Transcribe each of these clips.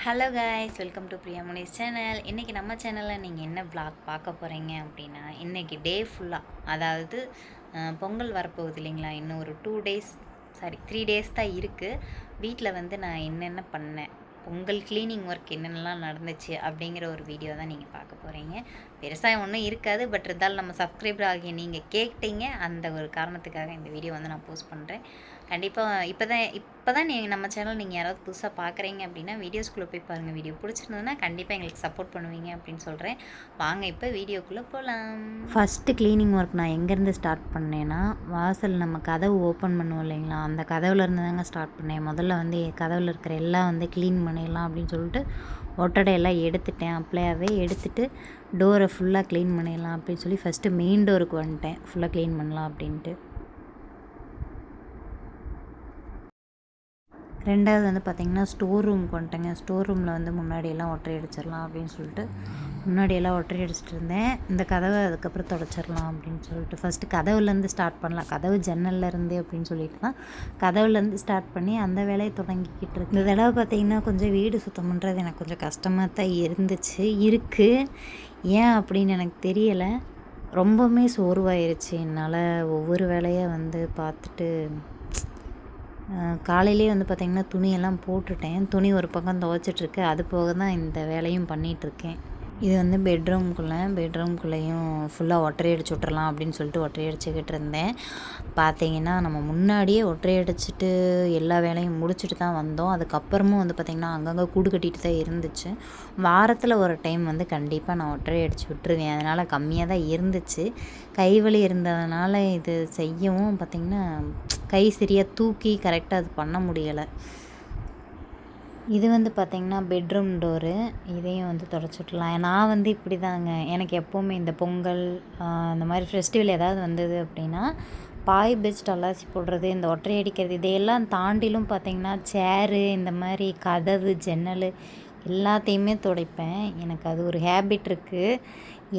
Hello guys welcome to Priya Munis channel இன்றைக்கி நம்ம சேனலில் நீங்கள் என்ன ப்ளாக் பார்க்க போகிறீங்க அப்படின்னா இன்றைக்கி டே ஃபுல்லாக அதாவது பொங்கல் வரப்போகுது இல்லைங்களா? இன்னும் ஒரு two days sorry three days தான் இருக்குது வீட்டில் வந்து நான் என்னென்ன பண்ணேன் பொங்கல் க்ளீனிங் ஒர்க் என்னென்னலாம் நடந்துச்சு அப்படிங்கிற ஒரு வீடியோ தான் நீங்கள் பார்க்க போகிறீங்க பெருசாக ஒன்றும் இருக்காது பட் இருந்தாலும் நம்ம சப்ஸ்கிரைபர் ஆகிய நீங்கள் கேட்டீங்க அந்த ஒரு காரணத்துக்காக இந்த வீடியோ வந்து நான் போஸ்ட் பண்ணுறேன் கண்டிப்பாக இப்போ தான் இப்போ தான் நீங்கள் நம்ம சேனல் நீங்கள் யாராவது புதுசாக பார்க்குறீங்க அப்படின்னா வீடியோஸ்குள்ளே போய் பாருங்கள் வீடியோ பிடிச்சிருந்ததுன்னா கண்டிப்பாக எங்களுக்கு சப்போர்ட் பண்ணுவீங்க அப்படின்னு சொல்கிறேன் வாங்க இப்போ வீடியோக்குள்ளே போகலாம் ஃபஸ்ட்டு க்ளீனிங் ஒர்க் நான் எங்கேருந்து ஸ்டார்ட் பண்ணேன்னா வாசல் நம்ம கதவு ஓப்பன் பண்ணுவோம் இல்லைங்களா? அந்த கதவுலேருந்து தாங்க ஸ்டார்ட் பண்ணேன். முதல்ல வந்து கதவில் இருக்கிற எல்லாம் வந்து க்ளீன் பண்ணிடலாம் அப்படின்னு சொல்லிட்டு ஒட்டடையெல்லாம் எடுத்துட்டேன். அப்படியாவே எடுத்துட்டு டோரை ஃபுல்லாக க்ளீன் பண்ணிடலாம் அப்படின்னு சொல்லி ஃபஸ்ட்டு மெயின் டோருக்கு வந்துட்டேன். ஃபுல்லாக க்ளீன் பண்ணலாம் அப்படின்ட்டு. ரெண்டாவது வந்து பார்த்திங்கன்னா ஸ்டோர் ரூமுக்கு வந்துட்டேங்க ஸ்டோர் ரூமில் வந்து முன்னாடியெல்லாம் ஒற்றை அடிச்சிடலாம் அப்படின்னு சொல்லிட்டு முன்னாடியெல்லாம் ஒற்றை அடிச்சிட்டு இருந்தேன். இந்த கதவை அதுக்கப்புறம் தொடச்சிடலாம் அப்படின்னு சொல்லிட்டு ஃபஸ்ட்டு கதவுலேருந்து ஸ்டார்ட் பண்ணலாம். கதவு ஜன்னல்ல இருந்து அப்படின்னு சொல்லிட்டு தான் கதவுலேருந்து ஸ்டார்ட் பண்ணி அந்த வேலையை தொடங்கிக்கிட்டு இருக்கு இந்த தடவை பார்த்திங்கன்னா கொஞ்சம் வீடு சுத்தம் பண்ணுறது எனக்கு கொஞ்சம் கஷ்டமாக தான் இருந்துச்சு. இருக்குது ஏன் அப்படின்னு எனக்கு தெரியலை. ரொம்பவுமே சோர்வாயிருச்சு. என்னால் ஒவ்வொரு வேலையை வந்து பார்த்துட்டு காலையிலே வந்து பார்த்திங்கன்னா துணியெல்லாம் போட்டுட்டேன். துணி ஒரு பக்கம் துவைச்சிட்ருக்கு அது போக தான் இந்த வேலையும் பண்ணிகிட்ருக்கேன் இது வந்து பெட்ரூம்குள்ளே பெட்ரூம்குள்ளேயும் ஃபுல்லாக ஒற்றை அடிச்சு விட்றலாம் அப்படின்னு சொல்லிட்டு ஒற்றை அடிச்சுக்கிட்டு இருந்தேன். பார்த்தீங்கன்னா நம்ம முன்னாடியே ஒற்றை அடிச்சுட்டு எல்லா வேலையும் முடிச்சுட்டு தான் வந்தோம். அதுக்கப்புறமும் வந்து பார்த்திங்கன்னா அங்கங்கே கூடு கட்டிட்டு தான் இருந்துச்சு. வாரத்தில் ஒரு டைம் வந்து கண்டிப்பாக நான் ஒற்றை அடிச்சு விட்டுருவேன். அதனால் கம்மியாக தான் இருந்துச்சு. கைவலி இருந்ததுனால இது செய்யவும் பார்த்திங்கன்னா கை சரியாக தூக்கி கரெக்டாக அது பண்ண முடியலை. இது வந்து பார்த்திங்கன்னா பெட்ரூம் டோரு இதையும் வந்து தொடச்சிட்லாம். நான் வந்து இப்படி தாங்க எனக்கு எப்போவுமே இந்த பொங்கல் அந்த மாதிரி ஃபெஸ்டிவல் ஏதாவது வந்தது அப்படின்னா பாய் பெஸ்ட் அலாசி போடுறது இந்த ஒற்றை அடிக்கிறது இதையெல்லாம் தாண்டிலும் பார்த்திங்கன்னா சேரு இந்த மாதிரி கதவு ஜன்னல் எல்லாத்தையுமே துடைப்பேன். எனக்கு அது ஒரு ஹேபிட் இருக்குது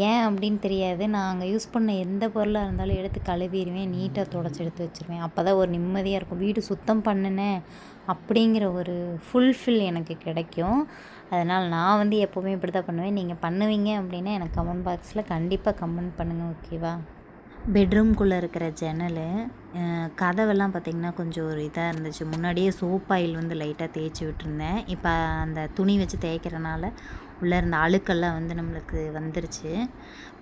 ஏன் அப்படின்னு தெரியாது. நான் அங்கே யூஸ் பண்ண எந்த பொருளாக இருந்தாலும் எடுத்து கழுவிடுவேன். நீட்டாக தொடச்சி எடுத்து வச்சுருவேன். அப்போ தான் ஒரு நிம்மதியாக இருக்கும். வீடு சுத்தம் பண்ணினேன். அப்படிங்கிற ஒரு ஃபுல்ஃபில் எனக்கு கிடைக்கும். அதனால் நான் வந்து எப்போவுமே இப்படி தான் பண்ணுவேன். நீங்கள் பண்ணுவீங்க அப்படின்னா எனக்கு கமெண்ட் பாக்ஸில் கண்டிப்பாக கமெண்ட் பண்ணுங்கள் ஓகேவா பெட்ரூம்குள்ளே இருக்கிற ஜன்னல் கதவெல்லாம் பார்த்திங்கன்னா கொஞ்சம் ஒரு இதாக இருந்துச்சு. முன்னாடியே சோப் ஆயில் வந்து லைட்டாக தேய்ச்சி விட்டுருந்தேன். இப்போ அந்த துணி வச்சு தேய்க்கிறனால உள்ளே இருந்த அழுக்கெல்லாம் வந்து நம்மளுக்கு வந்துருச்சு.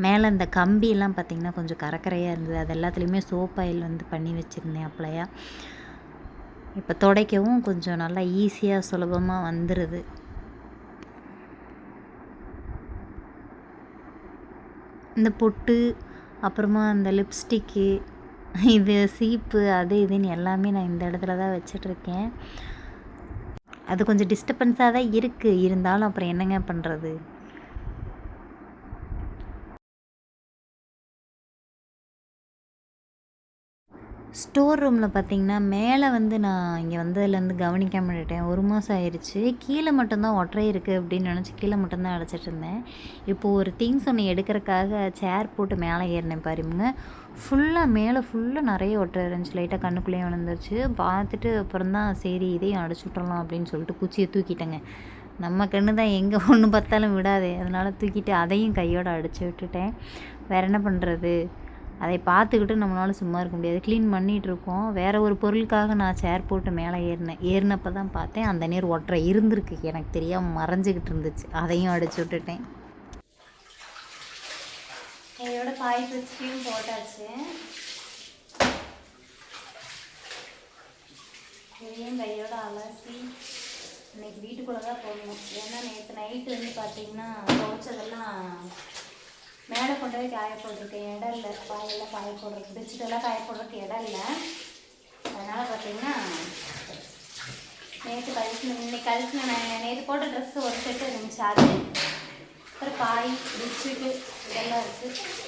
மேலே இந்த கம்பியெல்லாம் பார்த்திங்கன்னா கொஞ்சம் கரக்கரையாக இருந்தது. அது எல்லாத்துலேயுமே சோப் ஆயில் வந்து பண்ணி வச்சுருந்தேன் அப்பளையா. இப்போ துடைக்கவும் கொஞ்சம் நல்லா ஈஸியாக சுலபமாக வந்துடுது இந்த பொட்டு அப்புறமா அந்த லிப்ஸ்டிக்கு இது சீப்பு அது இதுன்னு எல்லாமே நான் இந்த இடத்துல தான் வச்சிட்ருக்கேன். அது கொஞ்சம் டிஸ்டர்பன்ஸாக தான் இருக்குது இருந்தாலும் அப்புறம் என்னங்க பண்ணுறது ஸ்டோர் ரூமில் பார்த்தீங்கன்னா மேலே வந்து நான் இங்கே வந்ததுலேருந்து கவனிக்காம விட்டுட்டேன் ஒரு மாதம் ஆயிடுச்சு கீழே மட்டும்தான் ஒற்றை இருக்குது அப்படின்னு நினச்சி கீழே மட்டும்தான் அடைச்சிட்டு இருந்தேன். இப்போது ஒரு திங்ஸ் ஒன்று எடுக்கிறதுக்காக சேர் போட்டு மேலே ஏறினேன் பாருங்க. ஃபுல்லாக மேலே ஃபுல்லாக நிறைய ஒற்றை இருந்துச்சு. லைட்டாக கண்ணுக்குள்ளேயே விழுந்துருச்சு. பார்த்துட்டு அப்புறம் தான் சரி இதையும் அடைச்சி விட்றலாம் அப்படின்னு சொல்லிட்டு குச்சியை தூக்கிட்டேங்க. நம்ம கண்ணு தான் எங்கே ஒன்று பார்த்தாலும் விடாது. அதனால் தூக்கிட்டு அதையும் கையோடு அடித்து விட்டுட்டேன். வேறு என்ன பண்ணுறது அதை பார்த்துக்கிட்டு நம்மளால் சும்மா இருக்க முடியாது. க்ளீன் பண்ணிகிட்டு இருக்கோம் வேறு ஒரு பொருளுக்காக நான் சேர் போட்டு மேலே ஏறினேன் ஏறினப்போ தான் பார்த்தேன். அந்த நீர் ஒற்றை இருந்திருக்கு. எனக்கு தெரியாமல் மறைஞ்சிக்கிட்டு இருந்துச்சு. அதையும் அடிச்சு விட்டுட்டேன். இதோட பாய் பிரிச்சியும் போட்டாச்சு. இதையும் கையோட அலசி இன்னைக்கு வீட்டுக்குள்ளே தான் போடணும். ஏன்னா நேற்று நைட்டு வந்து பார்த்தீங்கன்னா துவைச்சதெல்லாம் மேலே கொண்டு போய் காய போட்டிருக்கேன் இடம் இல்லை. பாயெல்லாம் காய போடுறது பெட்ஷீட்டெல்லாம் காய போடுறதுக்கு இடம் இல்லை. அதனால் பார்த்தீங்கன்னா நேற்று கழிச்சு இன்னைக்கு கழிச்சு நான் நேற்று போட்ட ட்ரெஸ்ஸு ஒரு செட்டு இருந்துச்சு. அது அப்புறம் பாய் பெட்ஷீட்டு இதெல்லாம் இருக்குது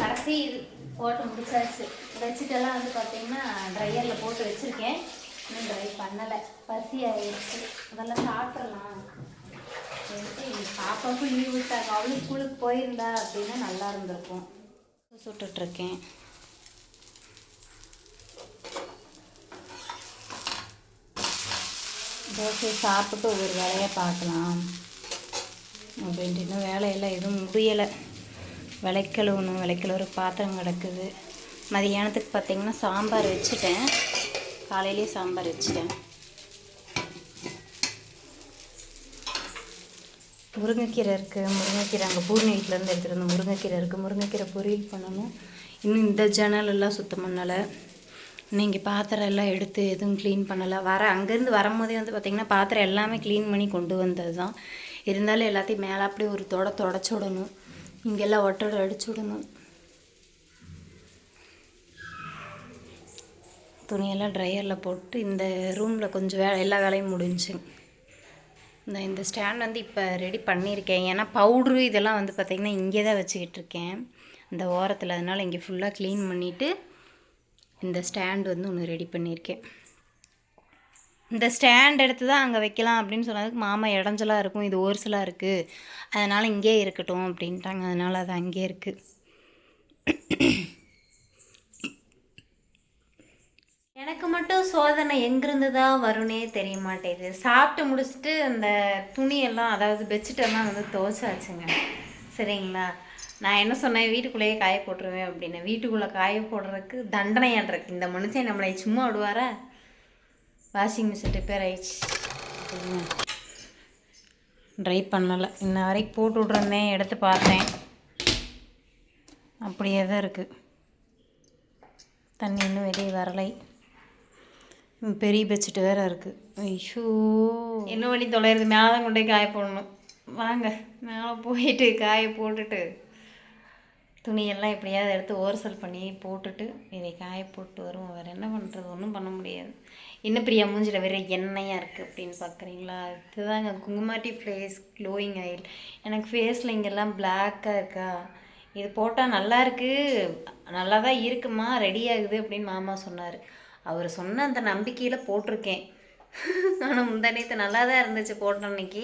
கடைசி இது போட்டு முடிச்சாச்சு. பெட்ஷீட்டெல்லாம் வந்து பார்த்தீங்கன்னா ட்ரையரில் போட்டு வச்சுருக்கேன். இன்னும் ட்ரை பண்ணலை. பசி ஆயிடுச்சு. அதெல்லாம் சாப்பிட்றலாம் சரின்ட்டு பாப்பாவுக்கும் லீவ் விட்டாங்க. அவளும் ஸ்கூலுக்கு போயிருந்தா அப்படின்னா நல்லா இருந்திருக்கும். சுட்டுட்ருக்கேன். தோசை சாப்பிட்டு ஒரு வேலையாக பார்க்கலாம். அப்படின்ட்டு இன்னும் வேலையெல்லாம் எதுவும் முடியலை. விளைக்கழுவணும். விளைக்கழுவுற பாத்திரம் கிடக்குது. மதியானத்துக்கு பார்த்தீங்கன்னா சாம்பார் வச்சுட்டேன். காலையிலேயே சாம்பார் வச்சுட்டேன். முருங்கைக்கீரை இருக்குது முருங்கைக்கீரை அங்கே பூர்ணி வீட்டிலேருந்து எடுத்துகிட்டு வந்து முருங்கைக்கீரை இருக்குது முருங்கைக்கீரை பொரியல் பண்ணணும். இன்னும் இந்த ஜன்னல் எல்லாம் சுத்தம் பண்ணலை. நீங்கள் பாத்திரம் எல்லாம் எடுத்து எதுவும் க்ளீன் பண்ணலை. வர அங்கேருந்து வரும்போதே வந்து பார்த்திங்கன்னா பாத்திரம் எல்லாமே க்ளீன் பண்ணி கொண்டு வந்தது தான் இருந்தாலும் எல்லாத்தையும் மேலே அப்படியே ஒரு தொட தொடச்சி விடணும். இங்கெல்லாம் ஒட்டோட அடிச்சு விடணும். துணியெல்லாம் ட்ரையரில் போட்டு இந்த ரூமில் கொஞ்சம் வே எல்லா வேலையும் முடிஞ்சுங்க இந்த இந்த ஸ்டாண்ட் வந்து இப்போ ரெடி பண்ணியிருக்கேன். ஏன்னா பவுட்ரு இதெல்லாம் வந்து பார்த்திங்கன்னா இங்கே தான் வச்சுக்கிட்டு இருக்கேன். இந்த ஓரத்தில். அதனால் இங்கே ஃபுல்லாக க்ளீன் பண்ணிவிட்டு இந்த ஸ்டாண்ட் வந்து ஒன்று ரெடி பண்ணியிருக்கேன். இந்த ஸ்டாண்ட் எடுத்து தான் அங்கே வைக்கலாம் அப்படின்னு சொன்னதுக்கு மாமா இடைஞ்சலாக இருக்கும். இது ஓர்சலாக இருக்குது அதனால் இங்கே இருக்கட்டும் அப்படின்ட்டாங்க. அதனால் அது அங்கேயே இருக்குது எனக்கு மட்டும் சோதனை எங்கிருந்து தான் வரும்னே தெரிய மாட்டேங்குது சாப்பிட்டு முடிச்சுட்டு அந்த துணியெல்லாம் அதாவது பெட்ஷீட்டெல்லாம் வந்து துவச்சாச்சுங்க. சரிங்களா? நான் என்ன சொன்னேன்? வீட்டுக்குள்ளேயே காய போட்டுருவேன் அப்படின்னு. வீட்டுக்குள்ளே காய போடுறதுக்கு தண்டனையாக இருக்கு. இந்த மனுஷன் நம்மளை சும்மா விடுவாரா? வாஷிங் மிஷின் ரிப்பேர் ஆயிடுச்சு. ட்ரை பண்ணலை. இன்ன வரைக்கும் போட்டு விட்ருந்தேன் எடுத்து பார்த்தேன். அப்படியே தான் இருக்குது தண்ணி இன்னும் வெளியே வரலை. பெரிய பெட்ஷீட் வேறு இருக்குது ஐயோ என்ன வழி தொலைகிறது மேலே கொண்டு போய் காய போடணும். வாங்க மேலே போயிட்டு காய போட்டுட்டு துணியெல்லாம் எப்படியாவது எடுத்து ஓரசல் பண்ணி போட்டுட்டு இதை காய போட்டு வருவோம். வேறு என்ன பண்ணுறது ஒன்றும் பண்ண முடியாது. என்ன பிரியா மூஞ்சில் வேறு எண்ணெயாக இருக்குது அப்படின்னு பார்க்குறீங்களா இதுதாங்க குங்குமாட்டி ஃபேஸ் க்ளோயிங் ஆயில் எனக்கு ஃபேஸில் இங்கெல்லாம் பிளாக்காக இருக்கா? இது போட்டால் நல்லா இருக்குது நல்லா தான் இருக்குமா? ரெடி ஆகுது அப்படின்னு மாமா சொன்னார். அவர் சொன்ன அந்த நம்பிக்கையில் போட்டிருக்கேன். ஆனால் முந்தா நேற்று நல்லா தான் இருந்துச்சு போட்ட அன்னைக்கு.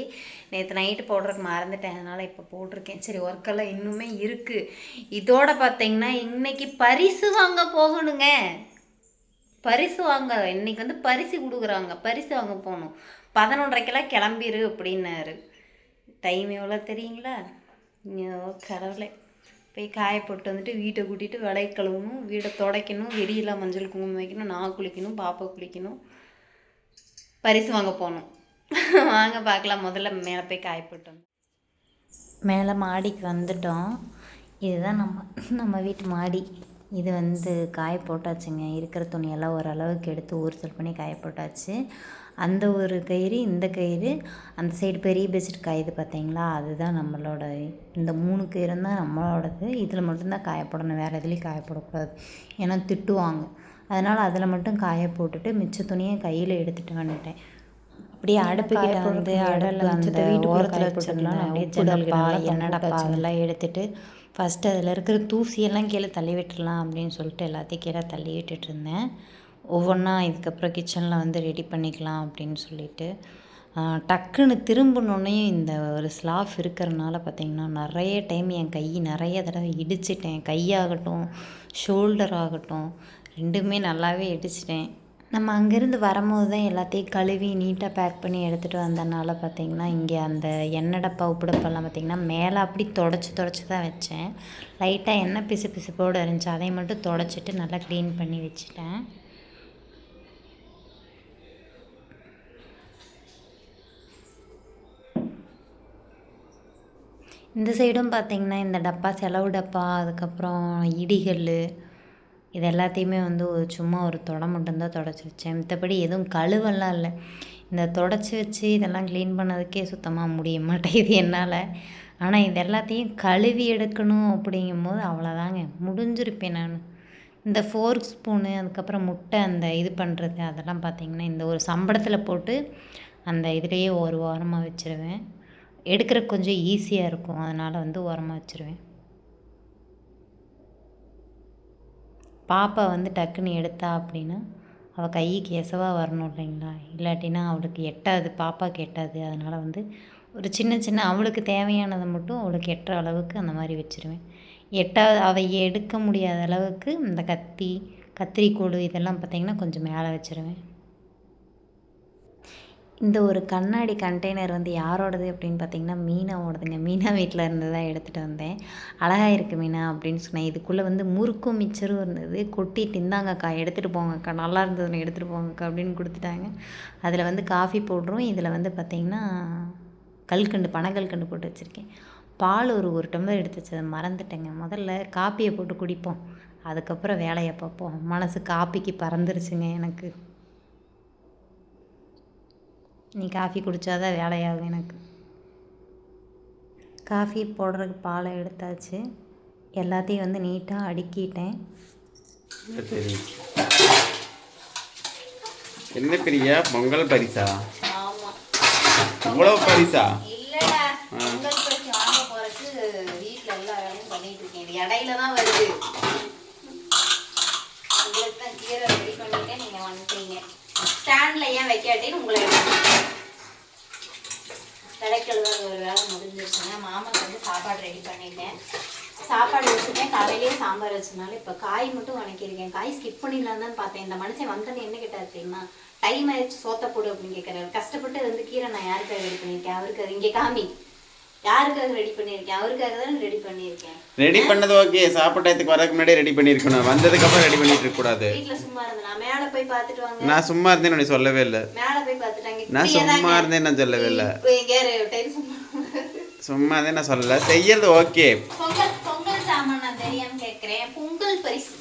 நேற்று நைட்டு போடுறதுக்கு மறந்துட்டேன். அதனால் இப்போ போட்டிருக்கேன். சரி ஒர்க்கெல்லாம் இன்னுமே இருக்குது இதோட பார்த்தீங்கன்னா இன்னைக்கு பரிசு வாங்க போகணுங்க. பரிசு வாங்க இன்னைக்கு வந்து பரிசு கொடுக்குறாங்க. பரிசு வாங்க போகணும். பதினொன்றரைக்கெல்லாம் கிளம்பிரு அப்படின்னாரு. டைம் எவ்வளோ தெரியுங்களா? ஐயோ கடவுளை. போய் காய போட்டு வந்துட்டு வீட்டை கூட்டிகிட்டு விலை கழுவணும் வீடை துடைக்கணும் வெடியெல்லாம் மஞ்சள் குங்குமம் வைக்கணும் நான் குளிக்கணும் பாப்பா குளிக்கணும் பரிசு வாங்க போகணும். வாங்க பார்க்கலாம். முதல்ல மேலே போய் காய போட்டோம் மேலே மாடிக்கு வந்துட்டோம். இதுதான் நம்ம நம்ம வீட்டு மாடி. இது வந்து காய போட்டாச்சுங்க. இருக்கிற துணியெல்லாம் ஓரளவுக்கு எடுத்து ஊர்சல் பண்ணி காய போட்டாச்சு. அந்த ஒரு கயிறு இந்த கயிறு அந்த சைடு பெரிய பெட்ஷீட் காயுது பார்த்தீங்களா அதுதான் நம்மளோட இந்த மூணு கயிறும் தான் நம்மளோடது. இதில் மட்டும்தான் காய போடணும் வேறு எதுலேயும் காய போடக்கூடாது ஏன்னா திட்டுவாங்க. அதனால் அதில் மட்டும் காய போட்டுட்டு மிச்ச துணியை கையில் எடுத்துகிட்டு வந்துட்டேன். அப்படியே அடுப்புக்கிட்ட வந்து அடுப்பு அந்த ஓரத்தில் வச்சிடலாம் அப்படியே ஜன்னல்டப்பா எண்ணெய் அதெல்லாம் எடுத்துட்டு ஃபஸ்ட்டு அதில் இருக்கிற தூசியெல்லாம் கீழே தள்ளி விட்டுறலாம் அப்படின்னு சொல்லிட்டு எல்லாத்தையும் கீழே தள்ளி விட்டுட்டு இருந்தேன். ஒவ்வொன்றா இதுக்கப்புறம் கிச்சனில் வந்து ரெடி பண்ணிக்கலாம் அப்படின்னு சொல்லிட்டு டக்குன்னு திரும்பினோடனே இந்த ஒரு ஸ்லாஃப் இருக்கிறனால பார்த்தீங்கன்னா நிறைய டைம் என் கை நிறைய தடவை இடிச்சிட்டேன். கையாகட்டும் ஷோல்டர் ஆகட்டும் ரெண்டுமே நல்லாவே இடிச்சிட்டேன். நம்ம அங்கேருந்து வரும்போது தான் எல்லாத்தையும் கழுவி நீட்டாக பேக் பண்ணி எடுத்துகிட்டு வந்தனால பார்த்தீங்கன்னா இங்கே அந்த எண்ணெய் டப்பா உப்புடப்பெல்லாம் பார்த்திங்கன்னா மேலே அப்படி தொடச்சி தொடச்சி தான் வச்சேன். லைட்டாக எண்ணெய் பிசு பிசுப்போடு இருந்துச்சு. அதை மட்டும் தொடச்சிட்டு நல்லா க்ளீன் பண்ணி வச்சுட்டேன். இந்த சைடும் பார்த்திங்கன்னா இந்த டப்பா செலவு டப்பா அதுக்கப்புறம் இடிகள் இது எல்லாத்தையுமே வந்து ஒரு சும்மா ஒரு தொடை மட்டும்தான் தொடச்சி வச்சேன். மற்றபடி எதுவும் கழுவெல்லாம் இல்லை. இந்த தொடச்சி வச்சு இதெல்லாம் க்ளீன் பண்ணதுக்கே சுத்தமாக முடிய மாட்டேங்குது என்னால். ஆனால் இது எல்லாத்தையும் கழுவி எடுக்கணும் அப்படிங்கும்போது அவ்வளோதாங்க முடிஞ்சிருப்பேன் நான். இந்த ஃபோர்க் ஸ்பூனு அதுக்கப்புறம் முட்டை அந்த இது பண்ணுறது அதெல்லாம் பார்த்தீங்கன்னா இந்த ஒரு சம்பளத்தில் போட்டு அந்த இதுலேயே ஒரு வாரமாக வச்சுருவேன். எடுக்கிற கொஞ்சம் ஈஸியாக இருக்கும். அதனால் வந்து உரமாக வச்சுருவேன். பாப்பா வந்து டக்குன்னு எடுத்தா அப்படின்னா அவள் கைக்கு எசவாக வரணும் இல்லைங்களா? இல்லாட்டினா அவளுக்கு எட்டாது பாப்பாவுக்கு எட்டாது. அதனால் வந்து ஒரு சின்ன சின்ன அவளுக்கு தேவையானதை மட்டும் அவளுக்கு எட்டுற அளவுக்கு அந்த மாதிரி வச்சுருவேன். எட்டாவது அவள் எடுக்க முடியாத அளவுக்கு இந்த கத்தி கத்திரிக்கோடு இதெல்லாம் பார்த்திங்கன்னா கொஞ்சம் மேலே வச்சுருவேன். இந்த ஒரு கண்ணாடி கண்டெய்னர் வந்து யாரோடது அப்படின்னு பார்த்தீங்கன்னா மீனாவோடதுங்க. மீனா வீட்டில் இருந்து தான் எடுத்துகிட்டு வந்தேன். அழகாக இருக்குது மீனா அப்படின்னு சொன்னேன். இதுக்குள்ளே வந்து முறுக்கும் மிச்சரும் இருந்தது. கொட்டிட்டு இந்தாங்கக்கா எடுத்துகிட்டு போங்கக்கா நல்லா இருந்ததுன்னு எடுத்துகிட்டு போங்கக்கா அப்படின்னு கொடுத்துட்டாங்க. அதில் வந்து காஃபி பவுடரும் இதில் வந்து பார்த்திங்கன்னா கல்கண்டு பனக்கல்கண்டு போட்டு வச்சுருக்கேன். பால் ஒரு ஒரு டம்ளர் எடுத்து வச்சதை மறந்துட்டேங்க. முதல்ல காப்பியை போட்டு குடிப்போம். அதுக்கப்புறம் வேலையை பார்ப்போம். மனசு காப்பிக்கு பறந்துருச்சுங்க எனக்கு. நீ காஃபி குடித்தாதான் வேலையாகும் எனக்கு. காஃபி போடுறதுக்கு பாலை எடுத்தாச்சு. எல்லாத்தையும் வந்து நீட்டாக அடுக்கிட்டேன். என்ன பிரியா பொங்கல் பரிசா? இவ்வளவு பரிசா? இடையில தான் வருது. உங்களுக்கு தான் கீரை ரெடி பண்ணிட்டேன் நீங்கள் வந்துட்டீங்க. ஸ்டாண்டில் ஏன் வைக்காட்டின்னு உங்களை கிடைக்கிறது ஒரு வேலை முடிஞ்சிருச்சுங்க மாமாக்கு வந்து சாப்பாடு ரெடி பண்ணிட்டேன். சாப்பாடு வச்சுட்டேன். காலையிலேயே சாம்பார் வச்சனால இப்போ காய் மட்டும் வணக்கியிருக்கேன். காய் ஸ்கிப் பண்ணிடலாம் தான் பார்த்தேன். இந்த மனுஷன் வந்தது என்ன கேட்டார் தெரியுமா? டைம் ஆயிடுச்சு சோத்த போடு அப்படின்னு கேட்குறாரு கஷ்டப்பட்டு வந்து கீரை நான் யாருக்காக ரெடி பண்ணியிருக்கேன்? அவருக்கு இங்கே காமி. யாருக்காக ரெடி பண்ணியிருக்கேன்? அவருக்காக தான் ரெடி பண்ணியிருக்கேன். ரெடி பண்ணது ஓகே சாப்பிட்டதுக்கு வரதுக்கு முன்னாடியே ரெடி பண்ணியிருக்கணும். வந்ததுக்கு அப்புறம் ரெடி பண்ணிட்டு இருக்க கூடாது. வீட்டில் சும்மா இருந்தேன். நான் மேலே போய் பார்த்துட்டு வாங்க. நான் சும்மா இருந்தேன்னு உனக்கு சொல்லவே இல்லை. மேலே போய் பார்த்துட்டாங்க நான் சும்மா இருந்தேன்னு நான் சொல்லவே இல்லை. சும்மா சும்மா இருந்தேன் நான் சொல்லல. செய்யறது ஓகே பொங்கல் பொங்கல் சாமான் நான் தெரியாம கேட்குறேன் பொங்கல் பரிசு.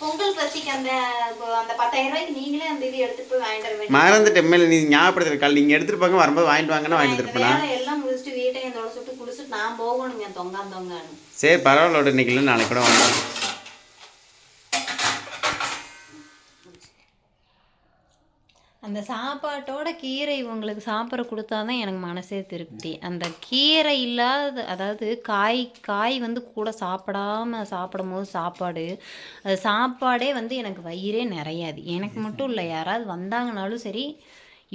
பொங்கல் பரிசுக்கு அந்த அந்த பத்தாயிரம் ரூபாய்க்கு நீங்களே அந்த இது எடுத்துட்டு போய் வாங்கிட்டு வர வேண்டிய மறந்துட்டு மேல நீ ஞாபகப்படுத்துற கால். நீங்க எடுத்துட்டு போங்க. வரும்போது வாங்கிட்டு வாங்கன்னா வாங்கிட்டு இருப்பேன் வேலை எல்லாம் முடிச்சுட்டு வீட்டையும் தொலை சுட்டு போகணுங்க தொங்கான் தொங்கான்னு சரி பரவாயில்ல விடு, இன்னைக்கு இல்லை நாளைக்கு கூட வாங்க அந்த சாப்பாட்டோட கீரை இவங்களுக்கு சாப்பிட கொடுத்தா தான் எனக்கு மனசே திருப்தி. அந்த கீரை இல்லாத அதாவது காய் காய் வந்து கூட சாப்பிடாம சாப்பிடும் போது சாப்பாடு அது சாப்பாடே வந்து எனக்கு வயிறே நிறையாது. எனக்கு மட்டும் இல்லை யாராவது வந்தாங்கனாலும் சரி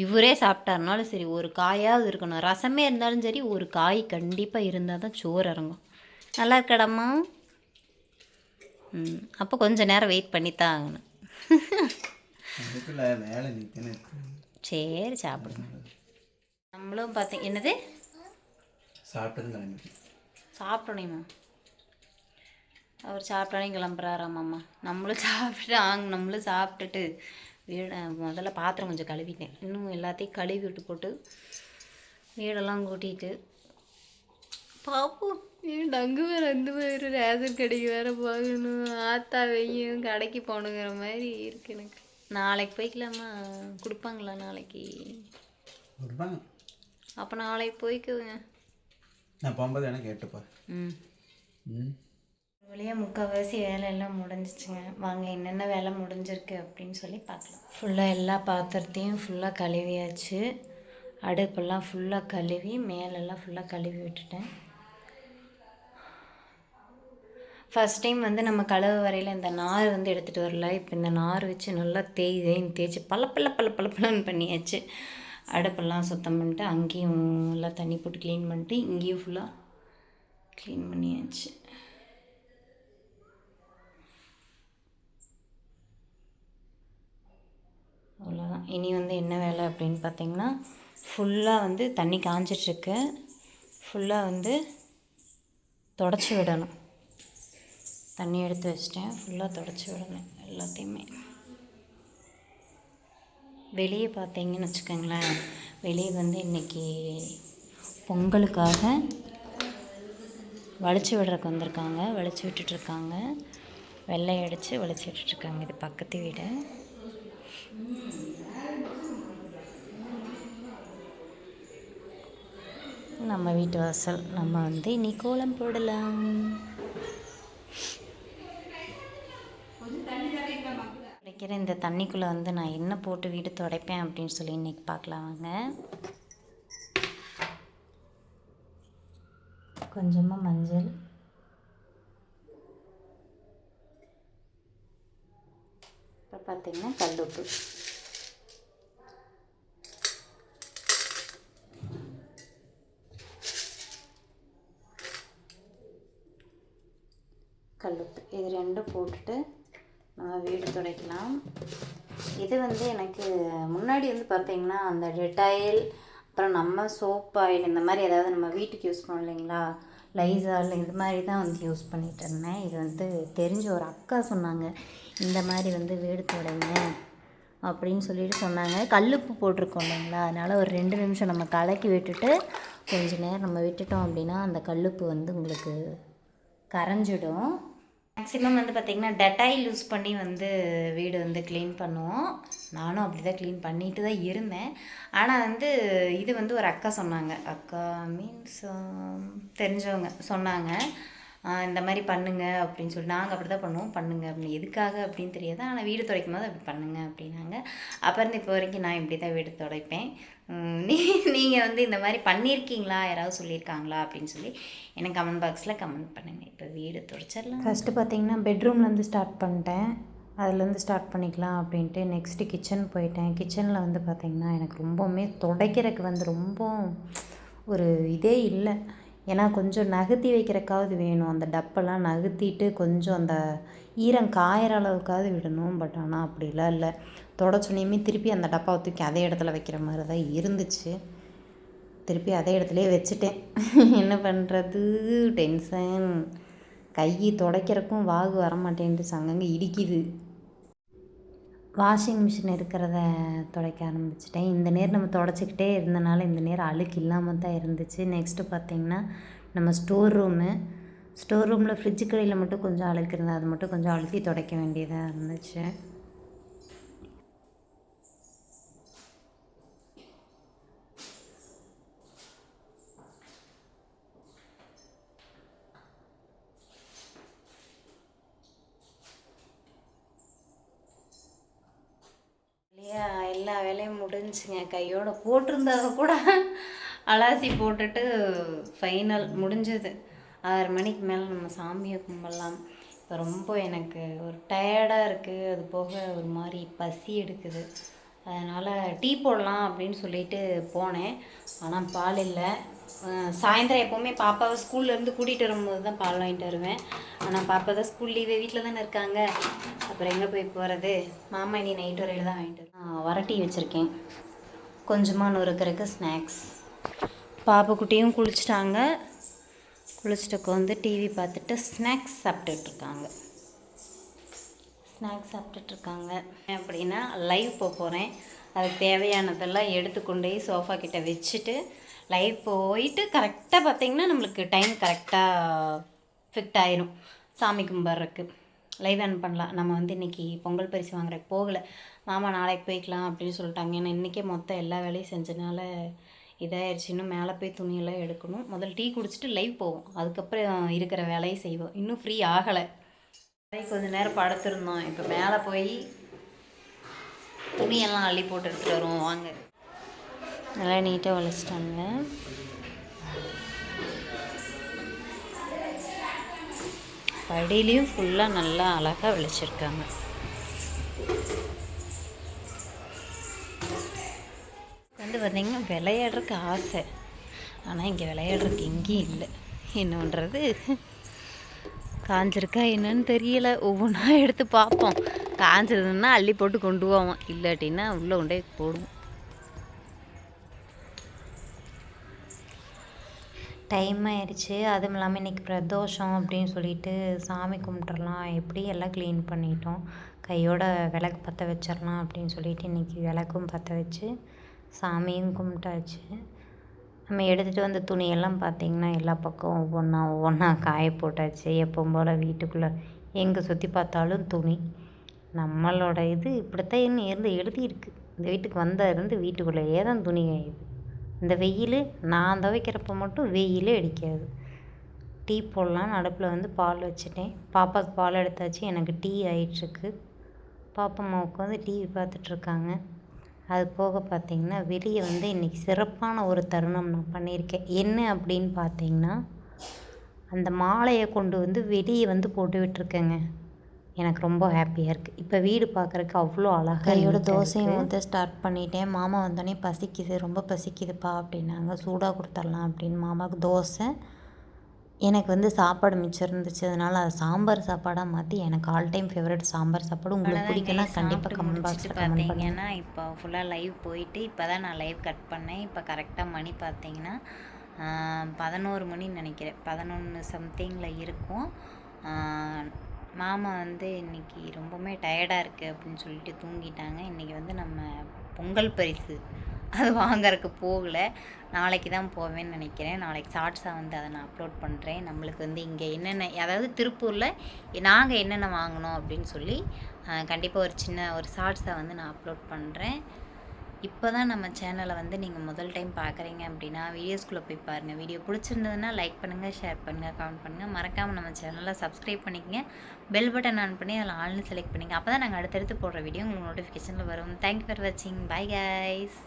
இவரே சாப்பிட்டாருனாலும் சரி ஒரு காயாவது இருக்கணும். ரசமே இருந்தாலும் சரி ஒரு காய் கண்டிப்பாக இருந்தால் தான் சோறு இறங்கும். நல்லா இருக்கடம்மா? ம் அப்போ கொஞ்ச நேரம் வெயிட் பண்ணி தான் ஆகணும் சரி சாப்பிடுங்க. நம்மளும் பார்த்தீங்க என்னது? சாப்பிட்டது சாப்பிடணுமா? அவர் சாப்பிட்டானே கிளம்புறாராமாம்மா. நம்மளும் சாப்பிட்டு ஆங்க நம்மளும் சாப்பிட்டுட்டு வீடு முதல்ல பாத்திரம் கொஞ்சம் கழுவிட்டேன். இன்னும் எல்லாத்தையும் கழுவி விட்டு போட்டு வீடெல்லாம் கூட்டிட்டு பாப்போம். ஏன் அங்கே வேறு அந்த வேறு ரேஷன் கடைக்கு வேறு போகணும். ஆத்தா வெய்யும் கடைக்கு போகணுங்கிற மாதிரி இருக்கு எனக்கு. நாளைக்கு போய்க்கலாமா? கொடுப்பாங்களா நாளைக்கு? அப்போ நாளைக்கு போய்க்குவேங்க நான் போகும்போது எனக்கு கேட்டுப்பா ம். ம். வழியாக முக்கால்வாசி வேலை எல்லாம் முடிஞ்சிச்சுங்க. வாங்க என்னென்ன வேலை முடிஞ்சிருக்கு அப்படின்னு சொல்லி பார்க்கலாம். ஃபுல்லாக எல்லா பாத்திரத்தையும் ஃபுல்லாக கழுவியாச்சு. அடுப்பெல்லாம் ஃபுல்லாக கழுவி மேலெல்லாம் ஃபுல்லாக கழுவி விட்டுட்டேன். ஃபஸ்ட் டைம் வந்து நம்ம கழுவு வரையில் இந்த நார் வந்து எடுத்துகிட்டு வரல. இப்போ இந்த நார் வச்சு நல்லா தேய் தேய்ச்சி பல பல பல பண்ணியாச்சு. அடுப்பெல்லாம் சுத்தம் பண்ணிட்டு அங்கேயும் எல்லாம் தண்ணி போட்டு க்ளீன் பண்ணிட்டு இங்கேயும் ஃபுல்லாக க்ளீன் பண்ணியாச்சு. இனி வந்து என்ன வேலை அப்படின்னு பார்த்தீங்கன்னா ஃபுல்லாக வந்து தண்ணி காஞ்சிட்ருக்கு. ஃபுல்லாக வந்து தொடச்சி விடணும். தண்ணி எடுத்து வச்சிட்டேன். ஃபுல்லாக தொடச்சி விடணும் எல்லாத்தையுமே. வெளியே பார்த்தீங்கன்னு வச்சுக்கோங்களேன். வெளியே வந்து இன்றைக்கி பொங்கலுக்காக வலிச்சு விடுறதுக்கு வந்திருக்காங்க. வலிச்சு விட்டுட்ருக்காங்க. வெள்ளை அடித்து வலிச்சு விட்டுட்ருக்காங்க. இது பக்கத்து வீடு. நம்ம வீட்டு வாசல். நம்ம வந்து இனி கோலம் போடலாம். கிடைக்கிற இந்த தண்ணிக்குள்ளே வந்து நான் என்ன போட்டு வீடு துடைப்பேன் அப்படின்னு சொல்லி இன்னைக்கு பார்க்கலாம் வாங்க. கொஞ்சமாக மஞ்சள். அப்புறம் பார்த்திங்கன்னா கல்லுப்பு. கல்லுப்பு. இது ரெண்டும் போட்டுட்டு நம்ம வீடு துடைக்கலாம். இது வந்து எனக்கு முன்னாடி வந்து பார்த்தீங்கன்னா அந்த டெட்டாயில் அப்புறம் நம்ம சோப் ஆயில் இந்த மாதிரி ஏதாவது நம்ம வீட்டுக்கு யூஸ் பண்ணோம் இல்லைங்களா? லைசால் இது மாதிரி தான் வந்து யூஸ் பண்ணிகிட்டு இருந்தேன். இது வந்து தெரிஞ்ச ஒரு அக்கா சொன்னாங்க இந்த மாதிரி வந்து வீடு தொடங்க அப்படின்னு சொல்லிட்டு சொன்னாங்க. கல்லுப்பு போட்டிருக்கோம் இல்லைங்களா? அதனால் ஒரு ரெண்டு நிமிஷம் நம்ம கலக்கி விட்டுட்டு கொஞ்ச நேரம் நம்ம விட்டுட்டோம் அப்படின்னா அந்த கல்லுப்பு வந்து உங்களுக்கு கரைஞ்சிடும். மேக்ஸிமம் வந்து பார்த்திங்கன்னா டெட்டாயில் யூஸ் பண்ணி வந்து வீடு வந்து க்ளீன் பண்ணுவோம். நானும் அப்படி தான் க்ளீன் பண்ணிட்டு தான் இருந்தேன். ஆனால் வந்து இது வந்து ஒரு அக்கா சொன்னாங்க. அக்கா மீன்ஸ் தெரிஞ்சவங்க சொன்னாங்க. இந்த மாதிரி பண்ணுங்க அப்படின்னு சொல்லி நாங்கள் அப்படி தான் பண்ணுவோம். பண்ணுங்க அப்படின்னு. எதுக்காக அப்படின்னு தெரியாது. ஆனால் வீடு துடைக்கும் போது அப்படி பண்ணுங்க அப்படின்னாங்க. அப்புறம் இப்போ வரைக்கும் நான் இப்படி தான் வீடு துடைப்பேன். நீ நீங்கள் வந்து இந்த மாதிரி பண்ணியிருக்கீங்களா யாராவது சொல்லியிருக்காங்களா? அப்படின்னு சொல்லி எனக்கு கமெண்ட் பாக்ஸில் கமெண்ட் பண்ணுங்கள் இப்போ வீடு துடைச்சிடலாம். ஃபஸ்ட்டு பார்த்தீங்கன்னா பெட்ரூம்லேருந்து ஸ்டார்ட் பண்ணிட்டேன். அதுலேருந்து ஸ்டார்ட் பண்ணிக்கலாம் அப்படின்ட்டு நெக்ஸ்ட்டு கிச்சன் போயிட்டேன். கிச்சனில் வந்து பார்த்திங்கன்னா எனக்கு ரொம்பவுமே துடைக்கிறதுக்கு வந்து ரொம்ப ஒரு இதே இல்லை. ஏன்னா கொஞ்சம் நகர்த்தி வைக்கிறக்காவது வேணும். அந்த டப்பெல்லாம் நகர்த்திட்டு கொஞ்சம் அந்த ஈரம் காயிற அளவுக்காவது விடணும். பட் ஆனால் அப்படிலாம் இல்லை. தொடச்சோனையுமே திருப்பி அந்த டப்பாவை தூக்கி அதே இடத்துல வைக்கிற மாதிரி தான் இருந்துச்சு. திருப்பி அதே இடத்துலையே வச்சுட்டேன். என்ன பண்ணுறது டென்ஷன். கை துடைக்கிறக்கும் வாகு வர மாட்டேன்ட்டு அங்கங்கே இடிக்குது. வாஷிங் மிஷின் இருக்கிறத துடைக்க ஆரம்பிச்சிட்டேன். இந்த நேரம் நம்ம துடைச்சிக்கிட்டே இருந்தனால இந்த நேரம் அழுக்கு இல்லாமல் தான் இருந்துச்சு. நெக்ஸ்ட்டு பார்த்திங்கன்னா நம்ம ஸ்டோர் ரூமு ஸ்டோர் ரூமில் ஃப்ரிட்ஜு கடையில் மட்டும் கொஞ்சம் அழுக்கு இருந்தது அது மட்டும் கொஞ்சம் அழுத்தி துடைக்க வேண்டியதாக இருந்துச்சு. முடிஞ்சுங்க கையோட போட்டிருந்தத கூட அலாசி போட்டுட்டு ஃபைனல் முடிஞ்சது. ஆறு மணிக்கு மேலே நம்ம சாமியை கும்பிடலாம். இப்போ ரொம்ப எனக்கு ஒரு டயர்டாக இருக்குது அது போக ஒரு மாதிரி பசி எடுக்குது. அதனால் டீ போடலாம் அப்படின்னு சொல்லிட்டு போனேன். ஆனால் பால் இல்லை. சாயந்தரம் எப்போவுமே பாப்பாவை ஸ்கூல்லேருந்து கூட்டிகிட்டு வரும்போது தான் பால் வாங்கிட்டு வருவேன். ஆனால் பாப்பா தான் ஸ்கூல் லீவு வீட்டில் தானே இருக்காங்க. அப்புறம் எங்கே போய் போகிறது மாமா இனி நைட் வரையில் தான் வாங்கிட்டு நான் வரட்டி வச்சுருக்கேன். கொஞ்சமாக நொறுக்கிறதுக்கு ஸ்நாக்ஸ் பாப்பா குட்டியும் குளிச்சிட்டாங்க. குளிச்சுட்டு உட்காந்து டிவி பார்த்துட்டு ஸ்நாக்ஸ் சாப்பிட்டுட்டு இருக்காங்க. ஸ்நாக்ஸ் சாப்பிட்டுட்ருக்காங்க அப்படின்னா லைவ் போக போகிறேன் அதுக்கு தேவையானதெல்லாம் எடுத்து கொண்டு போய் சோஃபா கிட்டே வச்சுட்டு லைவ் போயிட்டு கரெக்டாக பார்த்திங்கன்னா நம்மளுக்கு டைம் கரெக்டாக ஃபிட் ஆயிரும். சாமி கும்பிட்றதுக்கு. லைவ் ஆன் பண்ணலாம். நம்ம வந்து இன்றைக்கி பொங்கல் பரிசு வாங்குறதுக்கு போகலை. மாமா நாளைக்கு போய்க்கலாம் அப்படின்னு சொல்லிட்டாங்க. ஏன்னா இன்றைக்கே மொத்தம் எல்லா வேலையும் செஞ்சனால இதாகிடுச்சு இன்னும் மேலே போய் துணியெல்லாம் எடுக்கணும். முதல்ல டீ குடிச்சிட்டு லைவ் போவோம். அதுக்கப்புறம் இருக்கிற வேலையை செய்வோம். இன்னும் ஃப்ரீ ஆகலை. கொஞ்ச நேரம் படுத்துருந்தோம். இப்போ மேலே போய் துணியெல்லாம் அள்ளி போட்டு எடுத்துகிட்டு வருவோம். வாங்க. நல்லா நீட்டாக வளைச்சிட்டாங்க. படியிலையும் ஃபுல்லாக நல்லா அழகாக விளைச்சிருக்காங்க. வந்து பார்த்திங்கன்னா விளையாடுறதுக்கு ஆசை. ஆனால் இங்கே விளையாடுறதுக்கு எங்கேயும் இல்லை. என்ன பண்ணுறது காஞ்சிருக்கா என்னன்னு தெரியல. ஒவ்வொன்றா எடுத்து பார்ப்போம். காஞ்சதுன்னா அள்ளி போட்டு கொண்டு போவோம். இல்லாட்டின்னா உள்ளே கொண்டே போடுவோம். டைம் ஆயிடுச்சு அதுவும் இல்லாமல் இன்றைக்கி பிரதோஷம் அப்படின்னு சொல்லிட்டு சாமி கும்பிட்றலாம் எப்படி எல்லாம் க்ளீன் பண்ணிட்டோம்? கையோட விளக்கு பற்ற வச்சிடலாம் அப்படின்னு சொல்லிட்டு இன்றைக்கி விளக்கும் பற்ற வச்சு சாமியும் கும்பிட்டாச்சு. நம்ம எடுத்துகிட்டு வந்த துணியெல்லாம் பார்த்திங்கன்னா எல்லா பக்கம் ஒவ்வொன்றா ஒவ்வொன்றா காய போட்டாச்சு. எப்பவும் போல் வீட்டுக்குள்ளே எங்கே சுற்றி பார்த்தாலும் துணி. நம்மளோட இது இப்படித்தான் இருந்து எழுதியிருக்கு. இந்த வீட்டுக்கு வந்த இருந்து வீட்டுக்குள்ளேயே தான் துணி காயுது. இந்த வெயில் நான் துவைக்கிறப்ப மட்டும் வெயிலே அடிக்காது. டீ போடலான்னு அடுப்பில் வந்து பால் வச்சுட்டேன். பாப்பாவுக்கு பால் எடுத்தாச்சு எனக்கு டீ ஆயிட்டுருக்கு. பாப்பம்மா உட்காந்து டிவி பார்த்துட்ருக்காங்க. அது போக பார்த்திங்கன்னா வெளியே வந்து இன்றைக்கி சிறப்பான ஒரு தருணம் நான் பண்ணியிருக்கேன். என்ன அப்படின்னு பார்த்தீங்கன்னா அந்த மாலையை கொண்டு வந்து வெளியே வந்து போட்டு விட்டுருக்கேங்க. எனக்கு ரொம்ப ஹாப்பியாக இருக்குது இப்போ வீடு பார்க்குறக்கு அவ்வளோ அழகாக கையோட தோசையும். ஊற்ற ஸ்டார்ட் பண்ணிட்டேன். மாமா வந்தோடனே பசிக்குது ரொம்ப பசிக்குதுப்பா அப்படின்னாங்க. சூடாக கொடுத்துர்லாம் அப்படின்னு மாமாவுக்கு தோசை. எனக்கு வந்து சாப்பாடு மிச்சம் இருந்துச்சு. அதனால் அதை சாம்பார் சாப்பாடாக மாற்றி எனக்கு ஆல் டைம் ஃபேவரட் சாம்பார் சாப்பாடு. உங்களுக்கு பிடிக்கலாம் கண்டிப்பாக கமெண்ட் பாக்ஸில் கமெண்ட் பண்ணுங்கள் பார்த்தீங்கன்னா இப்போ ஃபுல்லாக லைவ் போயிட்டு இப்போ தான் நான் லைவ் கட் பண்ணேன். இப்போ கரெக்டாக மணி பார்த்தீங்கன்னா பதினோரு மணின்னு நினைக்கிறேன். பதினொன்று சம்திங்கில் இருக்கும். மாமா வந்து இன்றைக்கி ரொம்பவுமே டயர்டாக இருக்குது அப்படின்னு சொல்லிட்டு தூங்கிட்டாங்க. இன்றைக்கி வந்து நம்ம பொங்கல் பரிசு. அது வாங்கறதுக்கு போகல. நாளைக்கு தான் போவேன்னு நினைக்கிறேன். நாளைக்கு ஷார்ட்ஸாக வந்து அதை நான் அப்லோட் பண்ணுறேன் நம்மளுக்கு வந்து இங்கே என்னென்ன அதாவது திருப்பூரில் நாங்கள் என்னென்ன வாங்கினோம் அப்படின்னு சொல்லி கண்டிப்பாக ஒரு சின்ன ஒரு ஷார்ட்ஸை வந்து நான் அப்லோட் பண்ணுறேன் இப்போ தான் நம்ம சேனலை வந்து நீங்கள் முதல் டைம் பார்க்குறீங்க அப்படின்னா வீடியோஸ்குள்ளே போய் பாருங்கள் வீடியோ பிடிச்சிருந்ததுன்னா லைக் பண்ணுங்கள் ஷேர் பண்ணுங்கள் கமெண்ட் பண்ணுங்கள் மறக்காமல் நம்ம சேனலை சப்ஸ்கிரைப் பண்ணிக்கங்க. பெல் பட்டன் ஆன் பண்ணி அதில் ஆல்னு செலக்ட் பண்ணிங்க. அப்போ தான் நாங்கள் அடுத்தடுத்து போடுற வீடியோ உங்களுக்கு நோட்டிஃபிகேஷனில் வரும். தேங்க்யூ ஃபார் வாட்சிங் பை கைஸ்